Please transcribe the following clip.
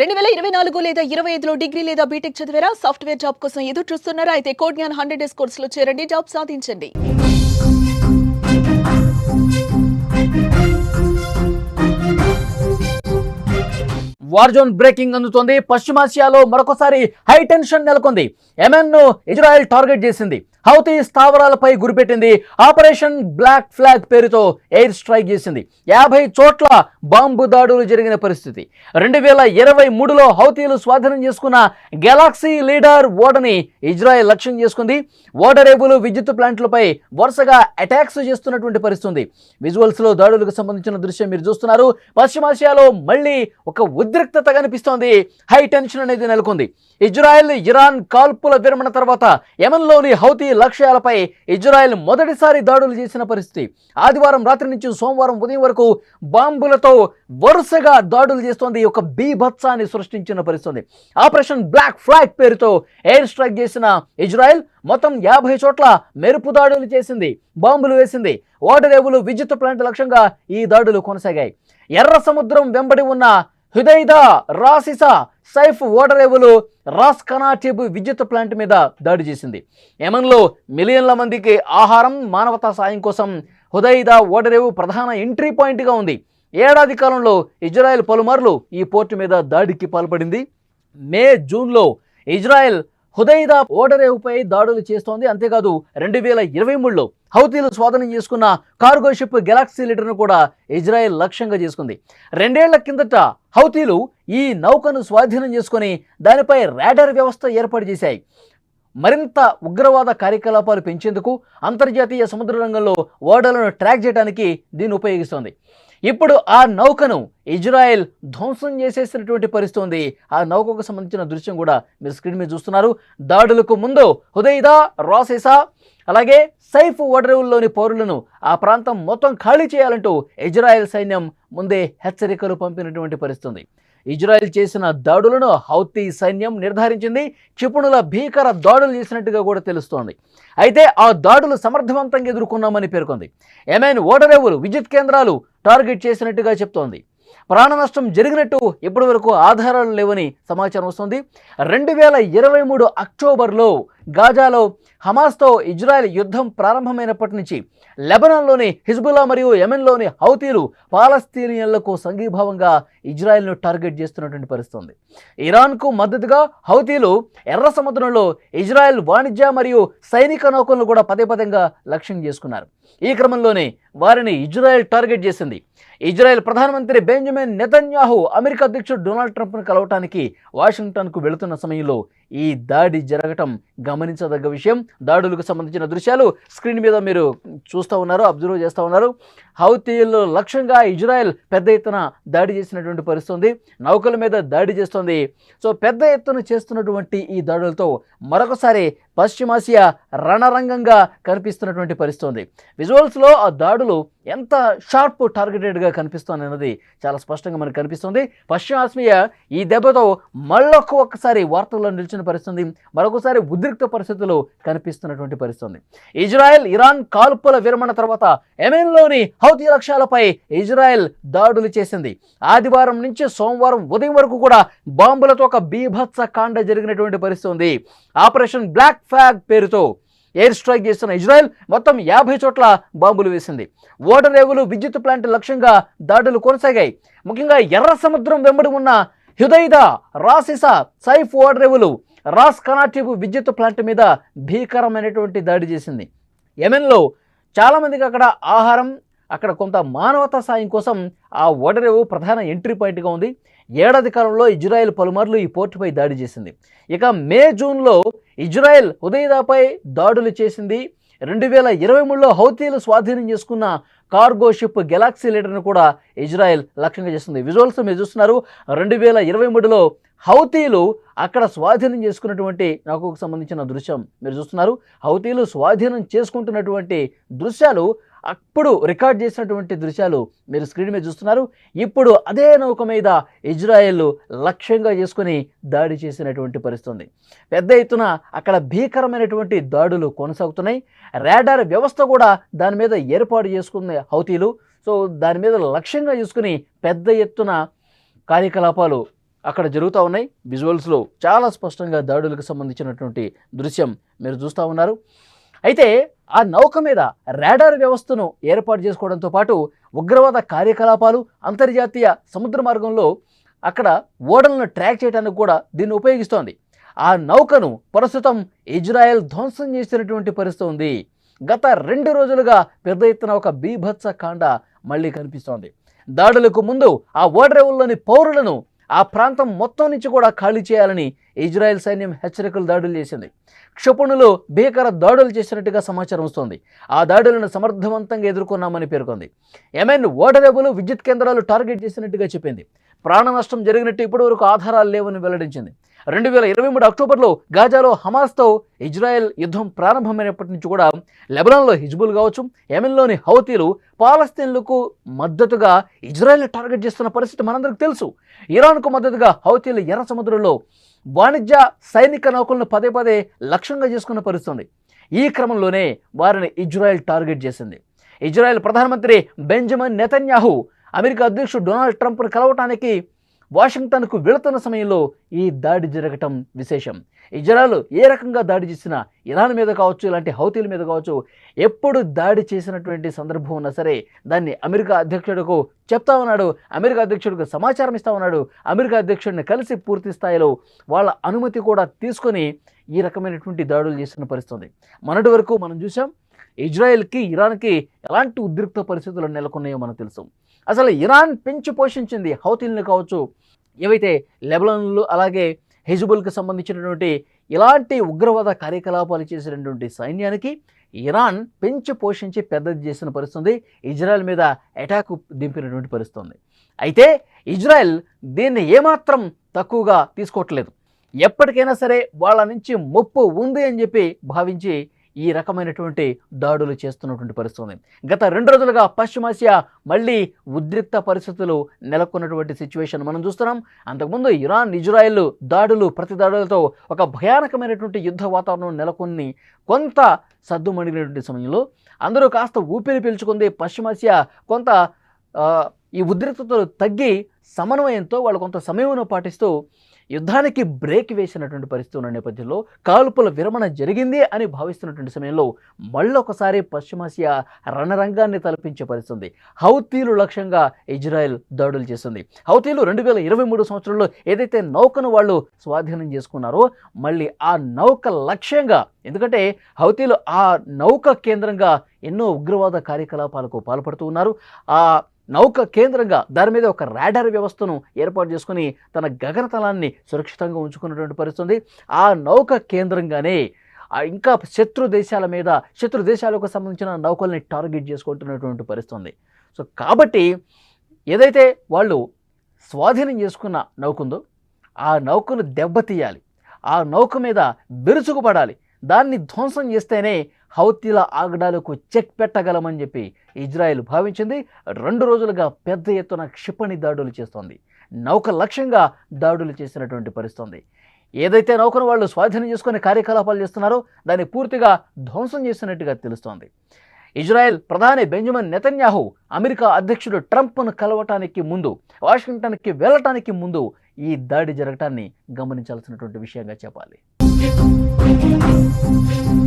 రెండు వేల ఇరవై నాలుగు లేదా ఇరవై ఐదులో డిగ్రీ లేదా బీటెక్ చదివారా? సాఫ్ట్వేర్ జాబ్ కోసం ఎదురు చూస్తున్నారా? అయితే కోడ్ జ్ఞాన్ హండ్రెడ్ డేస్ కోర్సులో చేరండి. జాబ్ సాధించండి. వార్జోన్ బ్రేకింగ్ అందుతోంది. పశ్చిమాసియాలో మరొకసారి హై టెన్షన్ నెలకొంది. ఎమెన్ను ను ఇజ్రాయెల్ టార్గెట్ చేసింది. హౌతీ స్థావరాలపై గురిపెట్టింది ఆపరేషన్ బ్లాక్ ఫ్లాగ్ పేరుతో ఎయిర్ స్ట్రైక్ చేసింది. యాభై చోట్ల బాంబు దాడులు జరిగిన పరిస్థితి. రెండు వేల ఇరవై మూడులో హౌతీలు స్వాధీనం చేసుకున్న గెలాక్సీ లీడర్ ఓడని ఇజ్రాయెల్ లక్ష్యం చేసుకుంది. ఓడరేబులు విద్యుత్ ప్లాంట్లపై వరుసగా అటాక్స్ చేస్తున్నటువంటి పరిస్థితి విజువల్స్లో దాడులకు సంబంధించిన దృశ్యం మీరు చూస్తున్నారు. పశ్చిమాసియాలో మళ్ళీ ఒక ఉద్రిక్తత కనిపిస్తోంది హై టెన్షన్ అనేది నెలకొంది. ఇజ్రాయెల్ ఇరాన్ కాల్పుల విరమణ తర్వాత యమన్లోని హౌతీ లక్ష్యాలపై ఇజ్రాయెల్ మొదటిసారి దాడులు చేసిన పరిస్థితి. ఆదివారం రాత్రి నుంచి సోమవారం ఉదయం వరకు బాంబులతో వరుసగా దాడులు చేస్తోంది ఒక బీభత్సాన్ని సృష్టించిన పరిస్థితి. ఆపరేషన్ బ్లాక్ ఫ్లాగ్ పేరుతో ఎయిర్ స్ట్రైక్ చేసిన ఇజ్రాయెల్ మొత్తం యాభై చోట్ల మెరుపు దాడులు చేసింది బాంబులు వేసింది. ఓడరేవులు విద్యుత్ ప్లాంట్ లక్ష్యంగా ఈ దాడులు కొనసాగాయి. ఎర్ర సముద్రం వెంబడి ఉన్న హుదైదా రాసిసా సైఫ్ ఓడరేవులు రాస్ కనాటిబ్ విద్యుత్ ప్లాంట్ మీద దాడి చేసింది. యమన్లో మిలియన్ల మందికి ఆహారం మానవతా సాయం కోసం హుదైదా ఓడరేవు ప్రధాన ఎంట్రీ పాయింట్గా ఉంది. ఏడాది కాలంలో ఇజ్రాయెల్ పలుమార్లు ఈ పోర్టు మీద దాడికి పాల్పడింది. మే జూన్లో ఇజ్రాయెల్ హుదైదా ఓడరేవుపై దాడులు చేస్తోంది. అంతేకాదు రెండు వేల ఇరవై మూడులో హౌతీలు స్వాధీనం చేసుకున్న కార్గో షిప్ గెలాక్సీ లీడర్ను కూడా ఇజ్రాయెల్ లక్ష్యంగా చేసుకుంది. రెండేళ్ళ కిందట హౌతీలు ఈ నౌకను స్వాధీనం చేసుకుని దానిపై రాడార్ వ్యవస్థ ఏర్పాటు చేశాయి. మరింత ఉగ్రవాద కార్యకలాపాలు పెంచేందుకు అంతర్జాతీయ సముద్ర రంగంలో ఓడలను ట్రాక్ చేయడానికి దీన్ని ఉపయోగిస్తోంది. ఇప్పుడు ఆ నౌకను ఇజ్రాయెల్ ధ్వంసం చేసేసినటువంటి పరిస్థితి ఉంది ఆ నౌకకు సంబంధించిన దృశ్యం కూడా మీరు స్క్రీన్ మీద చూస్తున్నారు. దాడులకు ముందు హుదైదా రాసేసా అలాగే సైఫ్ ఓడరేవుల్లోని పౌరులను ఆ ప్రాంతం మొత్తం ఖాళీ చేయాలంటూ ఇజ్రాయెల్ సైన్యం ముందే హెచ్చరికలు పంపినటువంటి పరిస్థితి ఇజ్రాయెల్ చేసిన దాడులను హౌతీ సైన్యం నిర్ధారించింది. క్షిపణుల భీకర దాడులు చేసినట్టుగా కూడా తెలుస్తోంది. అయితే ఆ దాడులు సమర్థవంతంగా ఎదుర్కొన్నామని పేర్కొంది. ఎమెన్ ఓటరేవులు విద్యుత్ కేంద్రాలు టార్గెట్ చేసినట్టుగా చెప్తోంది. ప్రాణ నష్టం జరిగినట్టు ఇప్పటి వరకు ఆధారాలు లేవని సమాచారం వస్తుంది. రెండు వేల ఇరవై మూడు అక్టోబర్లో గాజాలో హమాస్తో ఇజ్రాయెల్ యుద్ధం ప్రారంభమైనప్పటి నుంచి లెబనాన్లోని హిజ్బుల్లా మరియు యెమెన్లోని హౌతీలు పాలస్తీనియన్లకు సంఘీభావంగా ఇజ్రాయెల్ను టార్గెట్ చేస్తున్నటువంటి పరిస్థితి ఉంది ఇరాన్కు మద్దతుగా హౌతీలు ఎర్ర సముద్రంలో ఇజ్రాయెల్ వాణిజ్య మరియు సైనిక నౌకలను కూడా పదే పదంగా లక్ష్యం చేసుకున్నారు. ఈ క్రమంలోనే వారిని ఇజ్రాయెల్ టార్గెట్ చేసింది. ఇజ్రాయెల్ ప్రధానమంత్రి బెంజమిన్ నెతన్యాహు అమెరికా అధ్యక్షుడు డొనాల్డ్ ట్రంప్ను కలవటానికి వాషింగ్టన్కు వెళుతున్న సమయంలో ఈ దాడి జరగటం గమనించదగ్గ విషయం. దాడులకు సంబంధించిన దృశ్యాలు స్క్రీన్ మీద మీరు చూస్తూ ఉన్నారు అబ్జర్వ్ చేస్తూ ఉన్నారు. హౌతీయులు లక్ష్యంగా ఇజ్రాయెల్ పెద్ద ఎత్తున దాడి చేసినటువంటి పరిస్థితుంది. నౌకల మీద దాడి చేస్తుంది. సో పెద్ద ఎత్తున చేస్తున్నటువంటి ఈ దాడులతో మరొకసారి పశ్చిమాసియా రణరంగంగా కనిపిస్తున్నటువంటి పరిస్థితుంది. విజువల్స్లో ఆ దాడులు ఎంత షార్ప్ టార్గెటెడ్గా కనిపిస్తుంది అన్నది చాలా స్పష్టంగా మనకు కనిపిస్తుంది. పశ్చిమాసియా ఈ దెబ్బతో మళ్ళొక్క ఒక్కసారి వార్తల్లో నిలిచిన పరిస్థితి మరొకసారి ఉద్రిక్త పరిస్థితులు కనిపిస్తున్నటువంటి పరిస్థితుంది. ఇజ్రాయెల్ ఇరాన్ కాల్పుల విరమణ తర్వాత ఎమెన్లోని హౌతీ లక్ష్యాలపై ఇజ్రాయెల్ దాడులు చేసింది. ఆదివారం నుంచి సోమవారం ఉదయం వరకు కూడా బాంబులతో ఒక బీభత్స కాండ జరిగినటువంటి పరిస్థితి ఉంది. ఆపరేషన్ బ్లాక్ ఫ్లాగ్ పేరుతో ఎయిర్ స్ట్రైక్ చేస్తున్న ఇజ్రాయెల్ మొత్తం యాభై చోట్ల బాంబులు వేసింది. ఓడరేవులు విద్యుత్ ప్లాంట్ లక్ష్యంగా దాడులు కొనసాగాయి. ముఖ్యంగా ఎర్ర సముద్రం వెంబడి ఉన్న హృదయద రాసిసా సైఫ్ ఓడరేవులు రాస్ కనాటిబ్ విద్యుత్ ప్లాంట్ మీద భీకరమైనటువంటి దాడి చేసింది. యెమెన్లో చాలామందికి అక్కడ ఆహారం అక్కడ కొంత మానవతా సాయం కోసం ఆ ఓడరేవు ప్రధాన ఎంట్రీ పాయింట్గా ఉంది. ఏడాది కాలంలో ఇజ్రాయెల్ పలుమార్లు ఈ పోర్టుపై దాడి చేసింది. ఇక మే జూన్లో ఇజ్రాయెల్ ఉదయదాపై దాడులు చేసింది. రెండు వేల ఇరవై మూడులో హౌతీలు స్వాధీనం చేసుకున్న కార్గో షిప్ గెలాక్సీ లీడర్ను కూడా ఇజ్రాయెల్ లక్ష్యంగా చేస్తుంది. విజువల్స్ మీరు చూస్తున్నారు. రెండు వేల ఇరవై మూడులో హౌతీలు అక్కడ స్వాధీనం చేసుకున్నటువంటి నాకు సంబంధించిన దృశ్యం మీరు చూస్తున్నారు. హౌతీలు స్వాధీనం చేసుకుంటున్నటువంటి దృశ్యాలు అప్పుడు రికార్డ్ చేసినటువంటి దృశ్యాలు మీరు స్క్రీన్ మీద చూస్తున్నారు. ఇప్పుడు అదే నౌక మీద ఇజ్రాయెల్ లక్ష్యంగా చేసుకుని దాడి చేసినటువంటి పరిస్థితుంది. పెద్ద ఎత్తున అక్కడ భీకరమైనటువంటి దాడులు కొనసాగుతున్నాయి. రాడార్ వ్యవస్థ కూడా దాని మీద ఏర్పాటు చేసుకున్న హౌతీలు. సో దాని మీద లక్ష్యంగా చేసుకుని పెద్ద ఎత్తున కార్యకలాపాలు అక్కడ జరుగుతూ ఉన్నాయి. విజువల్స్లో చాలా స్పష్టంగా దాడులకు సంబంధించినటువంటి దృశ్యం మీరు చూస్తూ ఉన్నారు. అయితే ఆ నౌక మీద రాడార్ వ్యవస్థను ఏర్పాటు చేసుకోవడంతో పాటు ఉగ్రవాద కార్యకలాపాలు అంతర్జాతీయ సముద్ర మార్గంలో అక్కడ ఓడలను ట్రాక్ చేయడానికి కూడా దీన్ని ఉపయోగిస్తోంది. ఆ నౌకను ప్రస్తుతం ఇజ్రాయెల్ ధ్వంసం చేసినటువంటి పరిస్థితి ఉంది. గత రెండు రోజులుగా పెద్ద ఎత్తున ఒక బీభత్స కాండ మళ్ళీ కనిపిస్తోంది. దాడులకు ముందు ఆ ఓడరేవుల్లోని పౌరులను ఆ ప్రాంతం మొత్తం నుంచి కూడా ఖాళీ చేయాలని ఇజ్రాయెల్ సైన్యం హెచ్చరికలు దాడులు చేసింది. క్షిపణులు భీకర దాడులు చేసినట్టుగా సమాచారం వస్తోంది. ఆ దాడులను సమర్థవంతంగా ఎదుర్కొన్నామని పేర్కొంది. ఎమెన్ ఓటరేబులు విద్యుత్ కేంద్రాలు టార్గెట్ చేసినట్టుగా చెప్పింది. ప్రాణ నష్టం జరిగినట్టు ఇప్పటివరకు ఆధారాలు లేవని వెల్లడించింది. రెండు వేల ఇరవై మూడు అక్టోబర్లో గాజాలో హమాస్తో ఇజ్రాయెల్ యుద్ధం ప్రారంభమైనప్పటి నుంచి కూడా లెబనాన్లో హిజ్బుల్ కావచ్చు యెమెన్లోని హౌతీలు పాలస్తీన్లకు మద్దతుగా ఇజ్రాయెల్ టార్గెట్ చేస్తున్న పరిస్థితి మనందరికీ తెలుసు. ఇరాన్కు మద్దతుగా హౌతీలు ఎర్ర సముద్రంలో వాణిజ్య సైనిక నౌకలను పదే పదే లక్ష్యంగా చేసుకున్న పరిస్థితుంది. ఈ క్రమంలోనే వారిని ఇజ్రాయెల్ టార్గెట్ చేసింది. ఇజ్రాయెల్ ప్రధానమంత్రి బెంజమిన్ నెతన్యాహు అమెరికా అధ్యక్షుడు డొనాల్డ్ ట్రంప్ను కలవటానికి వాషింగ్టన్కు వెళుతున్న సమయంలో ఈ దాడి జరగటం విశేషం. ఇజ్రాయల్ ఏ రకంగా దాడి చేసినా ఇరాన్ మీద కావచ్చు ఇలాంటి హౌతీల మీద కావచ్చు ఎప్పుడు దాడి చేసినటువంటి సందర్భం ఉన్నా సరే దాన్ని అమెరికా అధ్యక్షుడికు చెప్తా ఉన్నాడు. అమెరికా అధ్యక్షుడికి సమాచారం ఇస్తా ఉన్నాడు. అమెరికా అధ్యక్షుడిని కలిసి పూర్తి స్థాయిలో వాళ్ళ అనుమతి కూడా తీసుకొని ఈ రకమైనటువంటి దాడులు చేస్తున్న పరిస్థితుంది. మొన్నటి వరకు మనం చూసాం ఇజ్రాయెల్కి ఇరాన్కి ఎలాంటి ఉద్రిక్త పరిస్థితులు నెలకొన్నాయో మనకు తెలుసు. అసలు ఇరాన్ పెంచి పోషించింది హౌతీలను కావచ్చు ఏవైతే లెబనాన్లు అలాగే హెజుబుల్కి సంబంధించినటువంటి ఇలాంటి ఉగ్రవాద కార్యకలాపాలు చేసినటువంటి సైన్యానికి ఇరాన్ పెంచి పోషించి పెద్దది చేసిన పరిస్థితుంది. ఇజ్రాయెల్ మీద అటాక్ దింపినటువంటి పరిస్థితుంది. అయితే ఇజ్రాయెల్ దీన్ని ఏమాత్రం తక్కువగా తీసుకోవట్లేదు. ఎప్పటికైనా సరే వాళ్ళ నుంచి ముప్పు ఉంది అని చెప్పి భావించి ఈ రకమైనటువంటి దాడులు చేస్తున్నటువంటి పరిస్థితి గత రెండు రోజులుగా పశ్చిమాసియా మళ్ళీ ఉద్రిక్త పరిస్థితులు నెలకొన్నటువంటి సిచ్యువేషన్ మనం చూస్తున్నాం. అంతకుముందు ఇరాన్ ఇజ్రాయెల్ దాడులు ప్రతి దాడులతో ఒక భయానకమైనటువంటి యుద్ధ వాతావరణం నెలకొని కొంత సద్దుమణిగినటువంటి సమయంలో అందరూ కాస్త ఊపిరి పీల్చుకుంది పశ్చిమాసియా కొంత ఈ ఉద్రిక్తతలు తగ్గి సమన్వయంతో వాళ్ళు కొంత సమయమును పాటిస్తూ యుద్ధానికి బ్రేక్ వేసినటువంటి పరిస్థితి ఉన్న నేపథ్యంలో కాల్పుల విరమణ జరిగింది అని భావిస్తున్నటువంటి సమయంలో మళ్ళొకసారి పశ్చిమాసియా రణరంగాన్ని తలపించే పరిస్థితుంది. హౌతీలు లక్ష్యంగా ఇజ్రాయెల్ దాడులు చేసింది హౌతీలు రెండు వేల ఇరవై మూడు సంవత్సరంలో ఏదైతే నౌకను వాళ్ళు స్వాధీనం చేసుకున్నారో మళ్ళీ ఆ నౌక లక్ష్యంగా ఎందుకంటే హౌతీలు ఆ నౌక కేంద్రంగా ఎన్నో ఉగ్రవాద కార్యకలాపాలకు పాల్పడుతూ ఉన్నారు. ఆ నౌక కేంద్రంగా దాని మీద ఒక రాడార్ వ్యవస్థను ఏర్పాటు చేసుకుని తన గగనతలాన్ని సురక్షితంగా ఉంచుకున్నటువంటి పరిస్థితుంది. ఆ నౌక కేంద్రంగానే ఆ ఇంకా శత్రు దేశాల మీద శత్రు దేశాలకు సంబంధించిన నౌకల్ని టార్గెట్ చేసుకుంటున్నటువంటి పరిస్థితుంది. సో కాబట్టి ఏదైతే వాళ్ళు స్వాధీనం చేసుకున్న నౌక ఉందో ఆ నౌకను దెబ్బతీయాలి. ఆ నౌక మీద బెరుచుకుపడాలి దాన్ని ధ్వంసం చేస్తేనే హౌతీల ఆగడాలకు చెక్ పెట్టగలమని చెప్పి ఇజ్రాయెల్ భావించింది. రెండు రోజులుగా పెద్ద ఎత్తున క్షిపణి దాడులు చేస్తోంది. నౌక లక్ష్యంగా దాడులు చేసినటువంటి పరిస్థితుంది. ఏదైతే నౌకను వాళ్ళు స్వాధీనం చేసుకునే కార్యకలాపాలు చేస్తున్నారో దాన్ని పూర్తిగా ధ్వంసం చేసినట్టుగా తెలుస్తోంది. ఇజ్రాయెల్ ప్రధాని బెంజమిన్ నెతన్యాహు అమెరికా అధ్యక్షుడు ట్రంప్ను కలవటానికి ముందు వాషింగ్టన్కి వెళ్ళటానికి ముందు ఈ దాడి జరగటాన్ని గమనించాల్సినటువంటి విషయంగా చెప్పాలి. ウィンウィン。